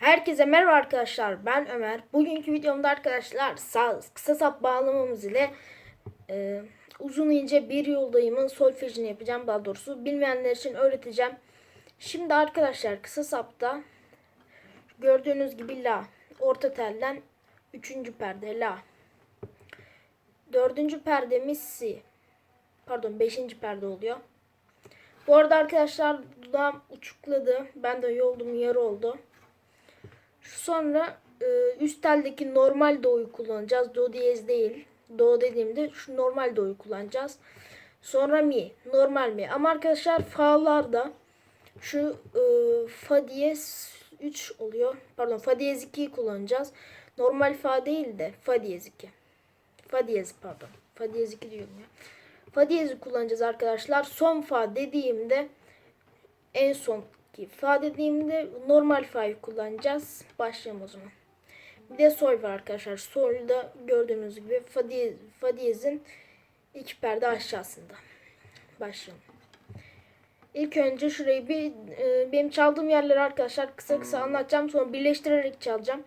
Herkese merhaba arkadaşlar. Ben Ömer. Bugünkü videomda arkadaşlar sağ, kısa sap bağlamamız ile e, uzun ince bir yoldayımın solfejini yapacağım daha doğrusu. Bilmeyenler için öğreteceğim. Şimdi arkadaşlar kısa sapta gördüğünüz gibi la orta telden üçüncü perde la. Dördüncü perdemiz si. Pardon beşinci perde oluyor. Bu arada arkadaşlar dudağım uçukladı. Ben de yoldum yarı oldu. Sonra e, üst teldeki normal do'yu kullanacağız. Do diyez değil. Do dediğimde şu normal do'yu kullanacağız. Sonra mi. Normal mi. Ama arkadaşlar fa'larda şu e, fa diyez 3 oluyor. Pardon fa diyez 2'yi kullanacağız. Normal fa değil de fa diyez 2. Fa diyez pardon. Fa diyez 2 diyorum ya. Fa diyezi kullanacağız arkadaşlar. Son fa dediğimde en son ki fa dediğimde normal fa'yı kullanacağız. Başlayalım o zaman. Bir de sol var arkadaşlar. Sol'da gördüğünüz gibi fa, diyez, iki perde aşağısında. Başlayalım. İlk önce şurayı bir e, benim çaldığım yerleri arkadaşlar kısa kısa anlatacağım. Sonra birleştirerek çalacağım.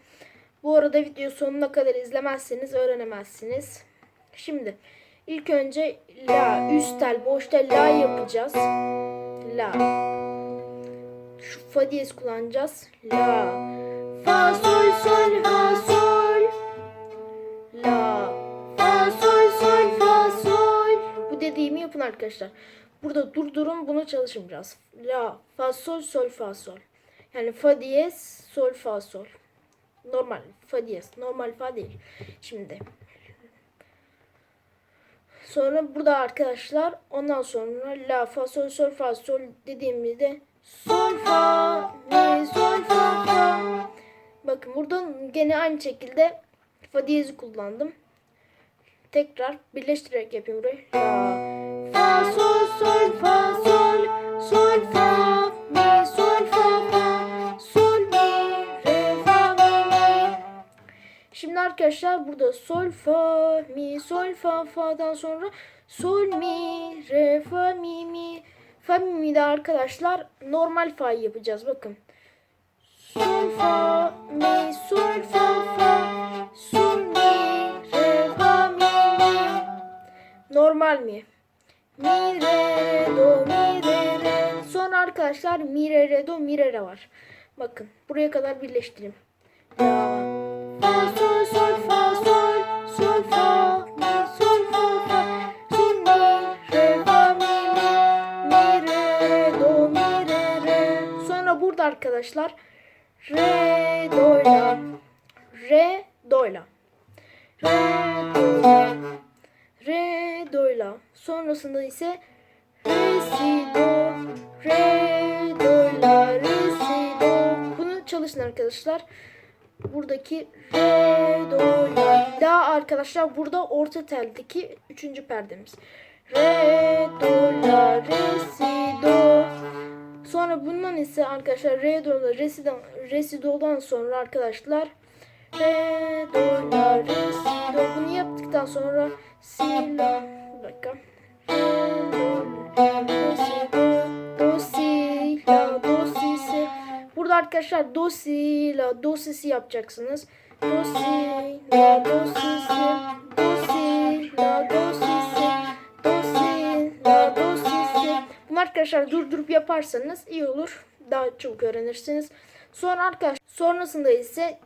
Bu arada video sonuna kadar izlemezseniz öğrenemezsiniz. Şimdi ilk önce la üst tel boş tel la yapacağız. La. Şu fa diyez kullanacağız. La. Fa sol sol fa sol. La. Fa sol sol fa sol. Bu dediğimi yapın arkadaşlar. Burada durdurun bunu çalışın biraz. La. Fa sol sol fa sol. Yani fa diyez sol fa sol. Normal fa diyez. Normal fa değil. Şimdi. Sonra burada arkadaşlar ondan sonra la fa sol sol fa sol dediğimizde sol fa mi sol fa fa. Bakın burada gene aynı şekilde fa diyezi kullandım. Tekrar birleştirerek yapayım burayı. Fa sol sol fa sol sol fa mi sol fa fa sol mi re fa mi mi. Şimdi arkadaşlar burada sol fa mi sol fa fa'dan sonra sol mi re fa mi mi fa mi mi de arkadaşlar normal fa'yı yapacağız bakın. Sol fa mi sol fa fa sol mi re fa mi mi normal mi? Mi re do mi re re sonra arkadaşlar mi re re do mi re re var. Bakın buraya kadar birleştireyim. Fa sol arkadaşlar. Re do la. Re do la. Re do la. Sonrasında ise re si do. Re do la. Re si do. Bunu çalışın arkadaşlar. Buradaki re do la. La arkadaşlar burada orta teldeki üçüncü perdemiz. Re do la. Re si do sonra bundan ise arkadaşlar re do la re si, do- re si do'dan sonra arkadaşlar re do la re si do bunu yaptıktan sonra si la bir dakika. Re do la re si do do si la do si si Burada arkadaşlar do si la do si si yapacaksınız. Do si la do si si arkadaşlar durdurup yaparsanız iyi olur. Daha çabuk öğrenirsiniz. Sonra arkadaşlar sonrasında ise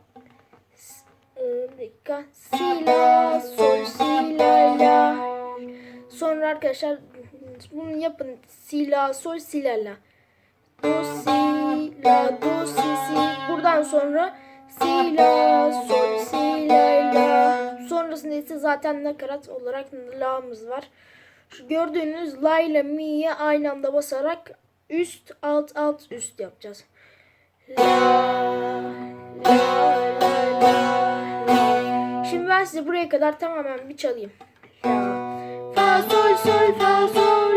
e, dakika si la sol si la la. Sonra arkadaşlar bunu yapın si la sol si la la. Do si la do si si. Buradan sonra si la sol si la la. Sonrasında ise zaten nakarat olarak la'mız var. Gördüğünüz la ile mi'ye aynı anda basarak üst alt alt üst yapacağız. La la la la. Şimdi ben size buraya kadar tamamen bir çalayım. La fa sol sol fa sol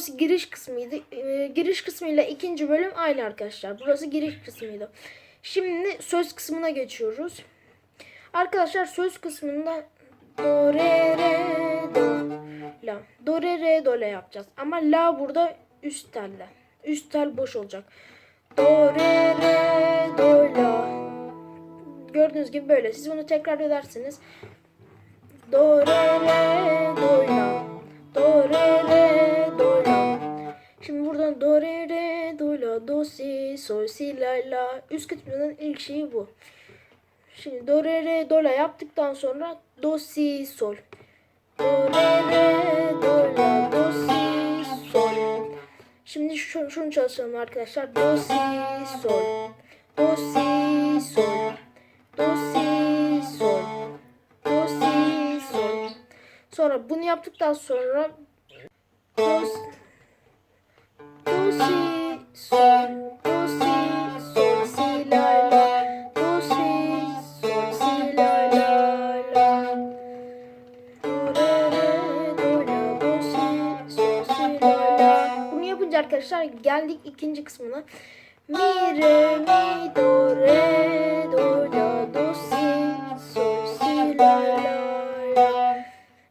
burası giriş kısmıydı. Ee, giriş kısmıyla ikinci bölüm aynı arkadaşlar. Burası giriş kısmıydı. Şimdi söz kısmına geçiyoruz. Arkadaşlar söz kısmında do re re do la. Do re re do la yapacağız. Ama la burada üst telle. Üst tel boş olacak. Do re re do la. Gördüğünüz gibi böyle. Siz bunu tekrar edersiniz. Do re re do la. Do re do si sol si la la. Üst kısmının ilk şeyi bu. Şimdi do re re do la yaptıktan sonra do si sol. Do re re do la do si sol. Şimdi şu, şunu çalışalım arkadaşlar. Do si sol. Do si sol. Do si sol. Do si sol. Sonra bunu yaptıktan sonra arkadaşlar geldik ikinci kısmına. Mi re mi do re do la do si sol si la la la.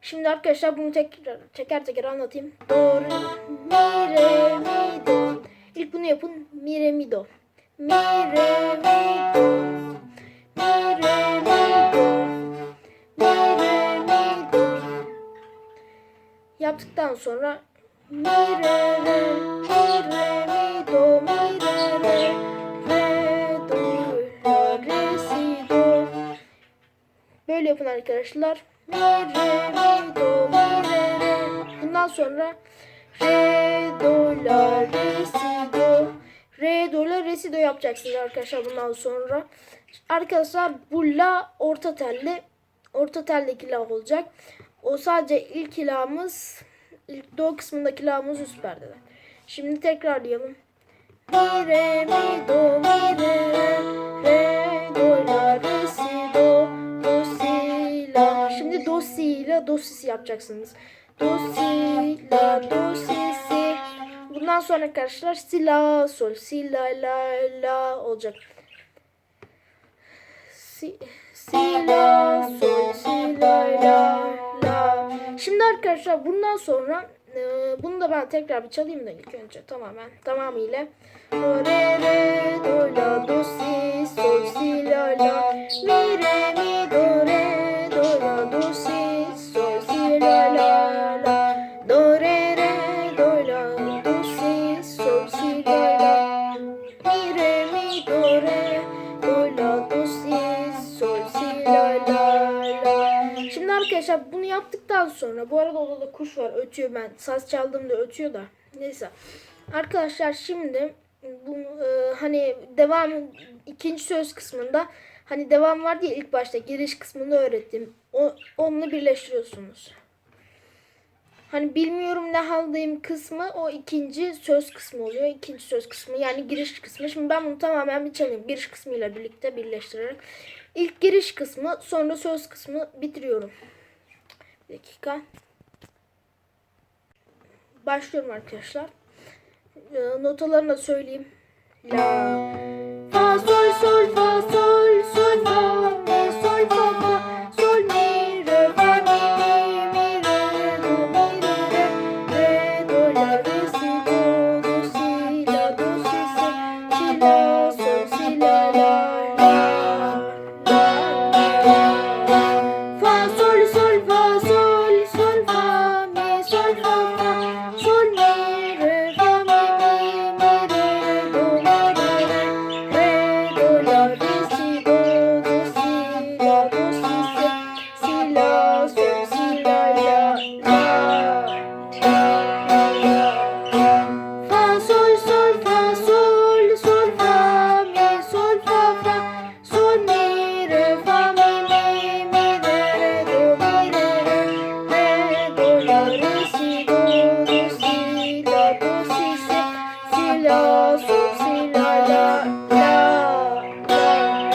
Şimdi arkadaşlar bunu tekrar teker teker anlatayım. Do re mi re mi do. İlk bunu yapın. Mi re mi do. Mi re mi do. Mi re mi do. Mi re mi do. Yaptıktan sonra mi re mi re mi do mi re re do la re si do Böyle yapın arkadaşlar. Mi re mi do mi re re Bundan sonra re do la re si do re do la re si do yapacaksınız arkadaşlar bundan sonra. Arkadaşlar bu la orta telli orta teldeki la olacak. O sadece ilk ilağımız ilk do kısmındaki la'mız üst perdede. Şimdi tekrarlayalım. Mi re mi do mi re re do la re si do do si la. Şimdi do si ile do si si yapacaksınız. Do si la do si si. Bundan sonra arkadaşlar si la sol si la la la olacak. Si, si la sol si la. Şimdi arkadaşlar bundan sonra e, bunu da ben tekrar bir çalayım da ilk önce tamamen tamamıyla. Do re re do la do si sol si la la mi re mi do re do la do si yaptıktan sonra bu arada odada kuş var ötüyor ben saz çaldığımda ötüyor da neyse arkadaşlar şimdi bu e, hani devam ikinci söz kısmında hani devam var diye ilk başta giriş kısmında öğrettim o, onunla birleştiriyorsunuz. Hani bilmiyorum ne haldeyim kısmı o ikinci söz kısmı oluyor. İkinci söz kısmı yani giriş kısmı. Şimdi ben bunu tamamen bir çalayım. Giriş kısmıyla birlikte birleştirerek. İlk giriş kısmı sonra söz kısmı bitiriyorum. Bir dakika. Başlıyorum arkadaşlar. Ee, Notalarını da söyleyeyim. La Fa sol sol fa sol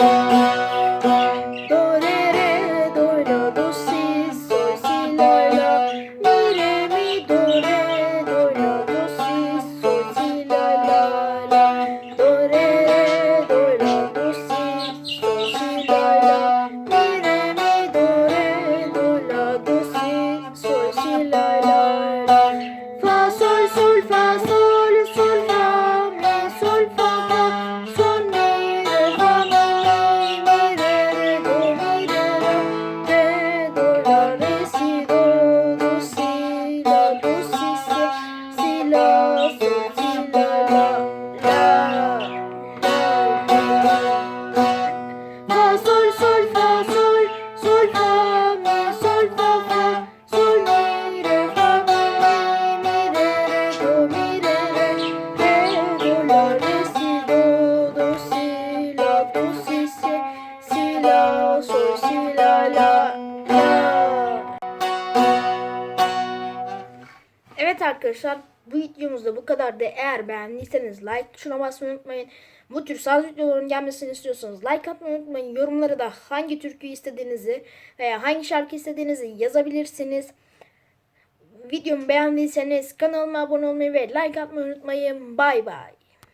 Thank you. Evet arkadaşlar bu videomuzda bu kadar da eğer beğendiyseniz like tuşuna basmayı unutmayın. Bu tür saz videoların gelmesini istiyorsanız like atmayı unutmayın. Yorumlara da hangi türkü istediğinizi veya hangi şarkı istediğinizi yazabilirsiniz. Videomu beğendiyseniz kanalıma abone olmayı ve like atmayı unutmayın. Bay bay.